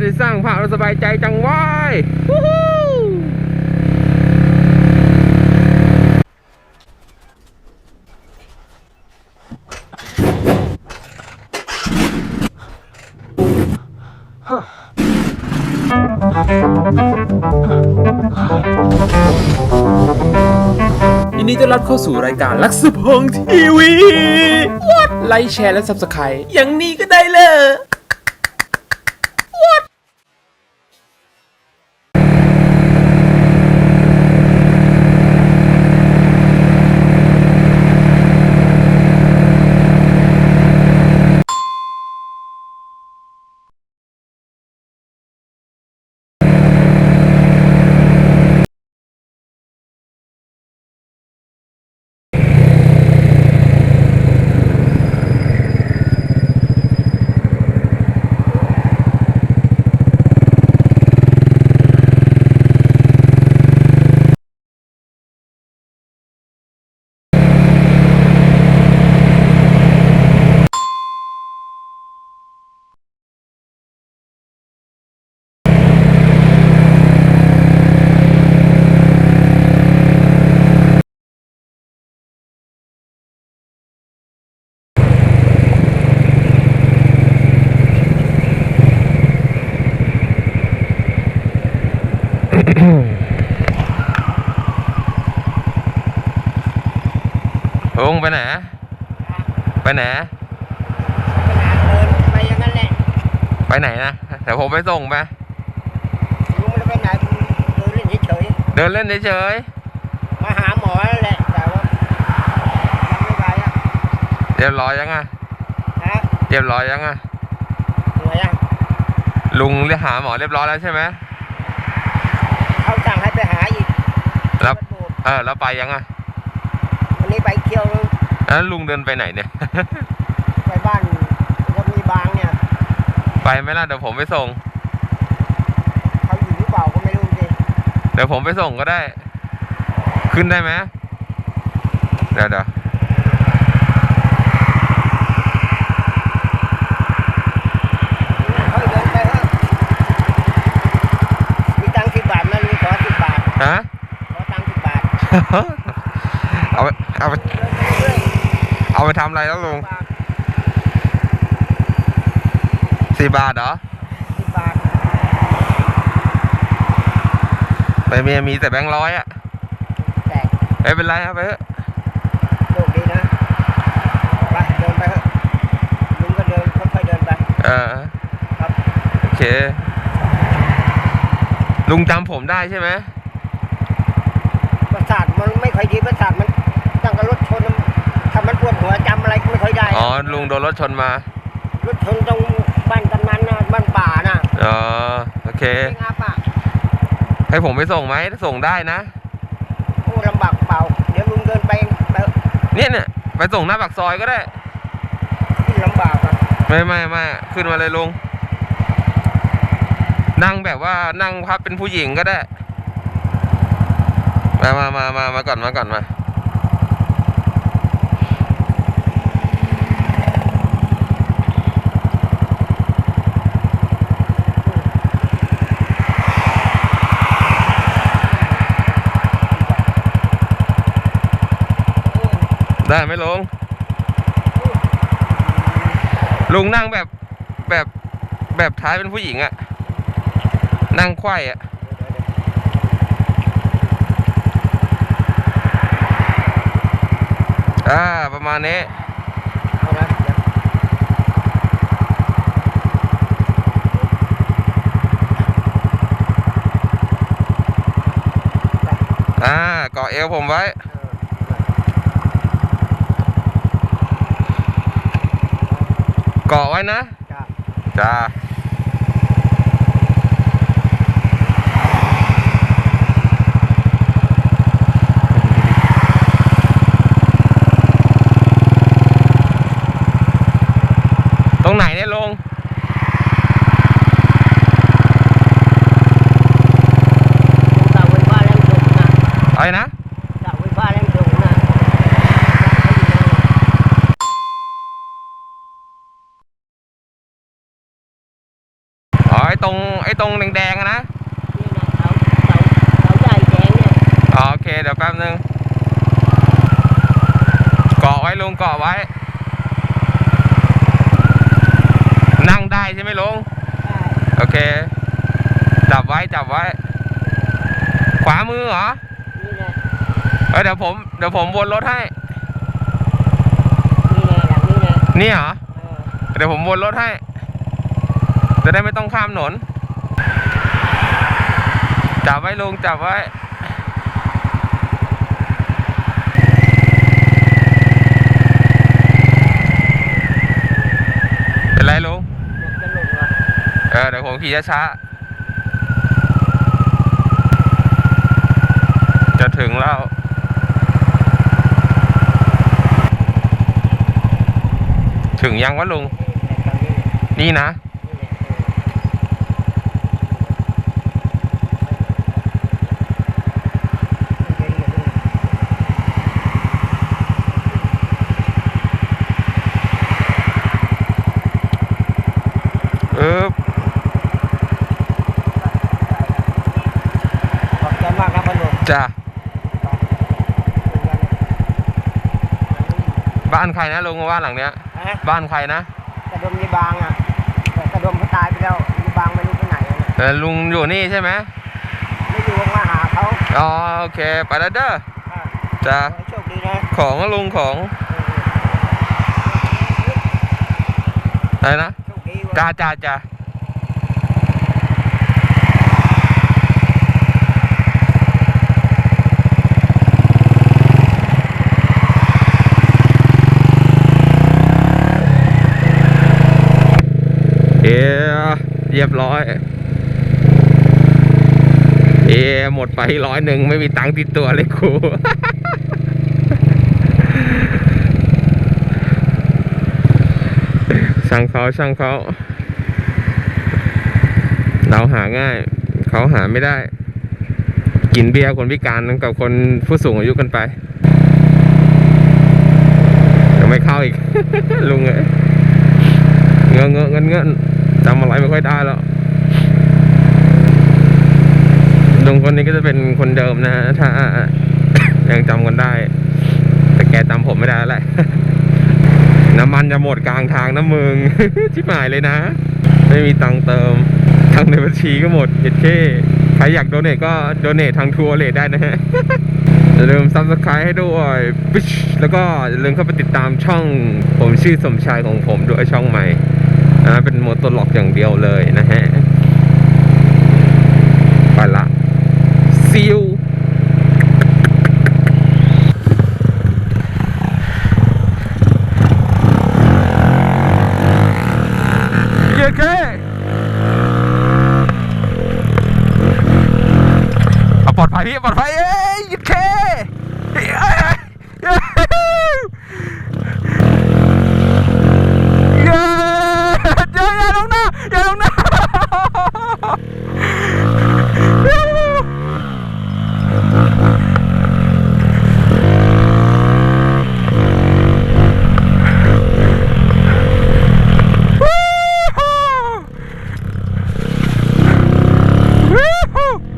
ได้สร้างภาพเราสบายใจจังว้ายวู้ฮู้ยินดีต้อนรับเข้าสู่รายการลักษพงทีวี วัดไลค์แชร์และ Subscribe อย่างนี้ก็ได้เลย ลุงไปไหนไปไหนเดินไปอย่างนั้นแหละไปไหนนะเดี๋ยวผมไปส่งไปลุงไม่ได้ไปไหนเดินเล่นเฉยเดินเล่นเฉยๆมาหาหมอแล้วแหละแต่ว่ายังไม่ไปอะๆเรียบร้อยยังอะฮะเรียบร้อยยังอะเหนื่อยอะลุงเรียกหาหมอเรียบร้อยแล้วใช่ไหมเขาสั่งให้ไปหาอีกแล้ววัดโบสถ์เออแล้วไปยังอะวันนี้ไป เที่ยวนึงแล้วลุงเดินไปไหนเนี่ย ไปบ้านก็มีบางเนี่ย ไปไหมล่ะเดี๋ยวผมไปส่งเขาอยู่หรือเปล่าก็ไม่รู้สิเดี๋ยวผมไปส่งก็ได้ ขึ้นได้ไหมเดี๋ยวเดี๋ยวเขาเดินไปเถอะมีตังค์สิบบาทไหมันมีขอสิบบาทฮะขอตังค์สิบบาท เอาไปเอาไปเดินไปเรื่อยเอาไปทำอะไรแล้วลุงบาทสี่บาทเหรอสิบบาทแต่เมียมีแต่แบงค์ร้อยอะแตกไม่เป็นไรเอาไปเถอะโชคดีนะไปเดินไปเถอะลุงก็เดินค่อยๆเดินไปเออครับโอเค ลุงจำผมได้ใช่ไหมประสาทมันไม่ค่อยดีประสาทมัน ตั้งกับรถชนมันถ้ามันปวดหัวจำอะไรก็ไม่ค่อยได้อ๋อลุงโดนรถชนมารถชนตรงบ้านกำนันนะบ้านป่าน่ะอ๋อโอเคเองอาป่ะให้ผมไปส่งไหมส่งได้นะโอ้ลำบากเปล่าเดี๋ยวลุงเดินไปไปเนี่ยเนี่ยไปส่งหน้าปากซอยก็ได้ที่ลำบากอะไม่ไม่ไม่ขึ้นมาเลยลุงนั่งแบบว่านั่งพับเป็นผู้หญิงก็ได้ มามามามามาก่อนมาก่อนมา ได้ไหมลุงลุงนั่งแบบแบบแบบท้ายเป็นผู้หญิงอะนั่งไขว้อะอ่าประมาณนี้เอานะอ่าเกาะเอวผมไว้ เกาะไว้นะจ้าจ้าตรงไหนเนี่ยลุงเสาไฟฟ้าแรงสูงนะอะไรนะ เสาไฟฟ้าแรงสูงนะ ออ๋อไอ้ตรงไอ้ตรงแดงๆอะนะนี่นะเสาเสาเสาใหญ่แดงเนี่ยอ๋อโอเคเดี๋ยวแป๊บนึงเกาะไว้ลุงเกาะไว้ นั่งได้ใช่ไหมลุงใช่โอเค จับไว้จับไว้ ขวามือเหรอนี่แหละเอ้ยเดี๋ยวผมเดี๋ยวผมวนรถให้ นี่แหละหลังนี้แหละนี่เหรอ เออเดี๋ยวผมวนรถให้ จะได้ไม่ต้องข้ามถนน จับไว้ลุงจับไว้เป็นไรลุงจะหล่นวะเออเดี๋ยวผมขี่ช้าๆจะถึงแล้วถึงยังวะลุง นี่นะเออเดี๋ยวๆ เออ ขอบใจมากนะพอหนุ่ม จ้ะเป็นไงเนี่ยบ้านใครนะลุงบ้านหลังเนี้ย ฮะบ้านใครนะกระดมยีบางอะแต่กระดมเขาตายไปแล้วยีบางไม่รู้ไปไหนอะเนี่ยเออลุงอยู่นี่ใช่ไหมไม่อยู่มาหาเขาอ๋อโอเคไปแล้วเด้ออะจ้ะขอให้โชคดีนะของลุงของเอออะไรนะโชคดีว่ะจ้าจ้าจ้า เอ๊ะเรียบร้อย เอ หมดไปร้อยหนึ่งไม่มีตังค์ติดตัวเลยครูช่างเขาช่างเขาเราหาง่าย เขาหาไม่ได้ กินเบียร์คนพิการกับคนผู้สูงอายุกันไปยังไม่เข้าอีก ลุงเอ้ยเงอะเงอะเงินเงิน ไม่ค่อยได้แล้วลุงคนนี้ก็จะเป็นคนเดิมนะฮะถ้ายังจำกันได้ แต่แกจำผมไม่ได้แล้วแหละน้ำมันจะหมดกลางทางนะมึงชิบหายเลยนะ ไม่มีตังเติมทางในบัญชีก็หมดเอ็ดเคใครอยากโดเนทก็โดเนททางทัวร์เลทได้นะฮะอย่าลืมซับสไครต์ให้ด้วยปิ๊ชแล้วก็อย่าลืมเข้าไปติดตามช่องผมชื่อสมชายของผมด้วยช่องใหม่ นะเป็นโมโตล็อกอย่างเดียวเลยนะฮะไปละซิลเย้เก้เอาปลอดภัยพี่ปลอดภัยเอ้ย